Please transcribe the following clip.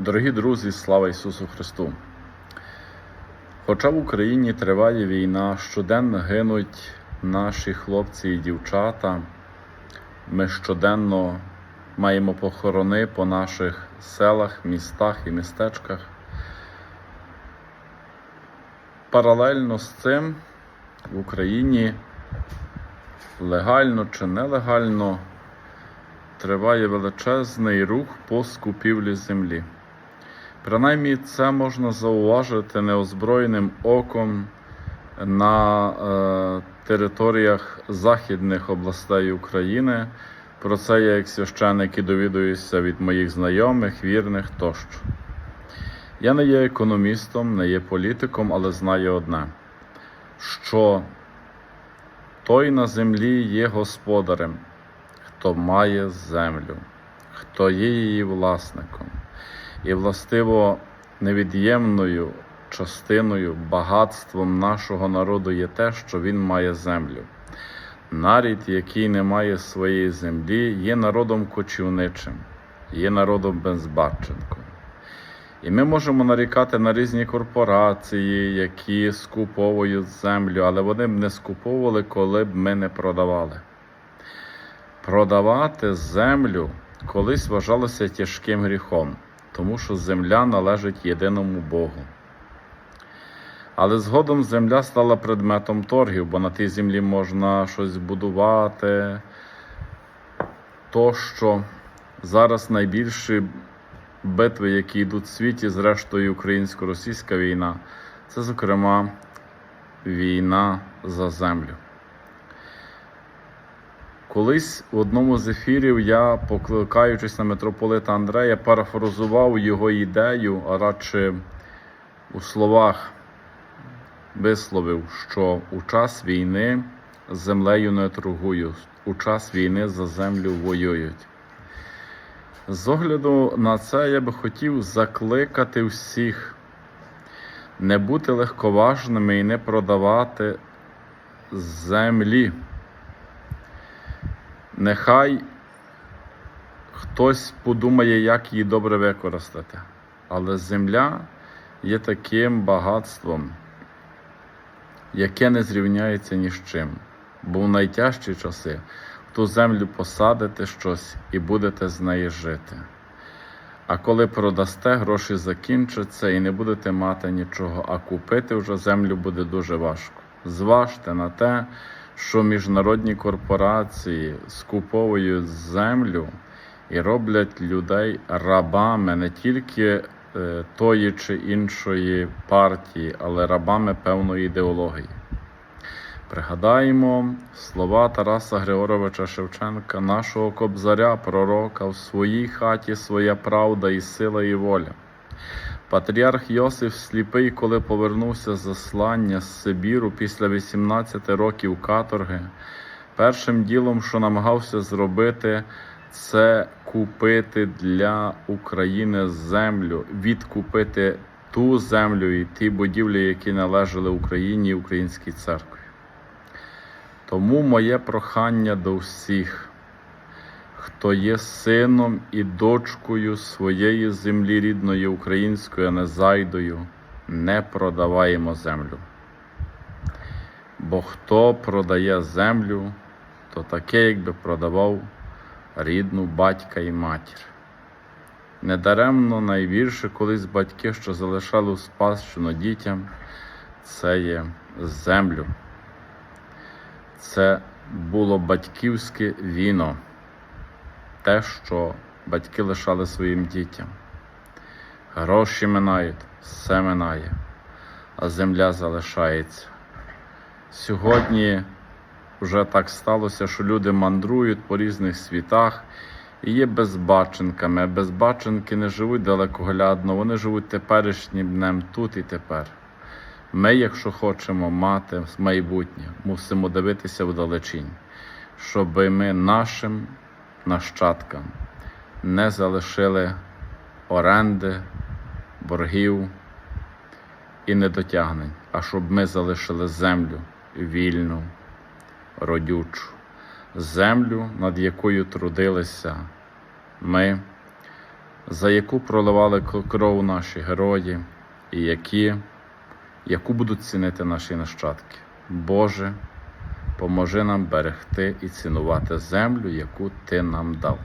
Дорогі друзі, слава Ісусу Христу! Хоча в Україні триває війна, щоденно гинуть наші хлопці і дівчата, ми щоденно маємо похорони по наших селах, містах і містечках. Паралельно з цим в Україні легально чи нелегально триває величезний рух по скупівлі землі. Принаймні, це можна зауважити неозброєним оком на е, територіях західних областей України. Про це я як священник і довідуюся від моїх знайомих, вірних тощо. Я не є економістом, не є політиком, але знаю одне, що той на землі є господарем, хто має землю, хто є її власником. І властиво невід'ємною частиною, багатством нашого народу є те, що він має землю. Нарід, який не має своєї землі, є народом кочівничим, є народом безбатченком. І ми можемо нарікати на різні корпорації, які скуповують землю, але вони б не скуповували, коли б ми не продавали. Продавати землю колись вважалося тяжким гріхом, тому що земля належить єдиному Богу. Але згодом земля стала предметом торгів, бо на тій землі можна щось будувати. Тощо зараз найбільші битви, які йдуть в світі, зрештою українсько-російська війна, це, зокрема, війна за землю. Колись в одному з ефірів я, покликаючись на митрополита Андрея, парафразував його ідею, а радше у словах висловив, що у час війни землею не торгують, у час війни за землю воюють. З огляду на це я би хотів закликати всіх не бути легковажними і не продавати землі. Нехай хтось подумає, як її добре використати. Але земля є таким багатством, яке не зрівняється ні з чим. Бо в найтяжчі часи в ту землю посадите щось і будете з неї жити. А коли продасте, гроші закінчаться і не будете мати нічого, а купити вже землю буде дуже важко. Зважте на те, що міжнародні корпорації скуповують землю і роблять людей рабами не тільки е, тої чи іншої партії, але рабами певної ідеології. Пригадаємо слова Тараса Григоровича Шевченка, нашого кобзаря, пророка, в своїй хаті своя правда і сила і воля. Патріарх Йосиф Сліпий, коли повернувся з заслання з Сибіру після 18 років каторги, першим ділом, що намагався зробити, це купити для України землю, відкупити ту землю і ті будівлі, які належали Україні і Українській церкві. Тому моє прохання до всіх, хто є сином і дочкою своєї землі рідної української, а не зайдою, не продаваємо землю. Бо хто продає землю, то таке, якби продавав рідну батька і матір. Недаремно найбільше колись батьки, що залишали у спадщину дітям, це є землю. Це було батьківське віно, те, що батьки лишали своїм дітям. Гроші минають, все минає, а земля залишається. Сьогодні вже так сталося, що люди мандрують по різних світах і є безбаченками. Безбаченки не живуть далекоглядно, вони живуть теперішнім днем тут і тепер. Ми, якщо хочемо мати майбутнє, мусимо дивитися вдалечінь, щоб ми нашим нащадкам не залишили оренди, боргів і недотягнень, а щоб ми залишили землю вільну, родючу, землю, над якою трудилися ми, за яку проливали кров наші герої, і які, яку будуть цінити наші нащадки. Боже, поможи нам берегти і цінувати землю, яку Ти нам дав.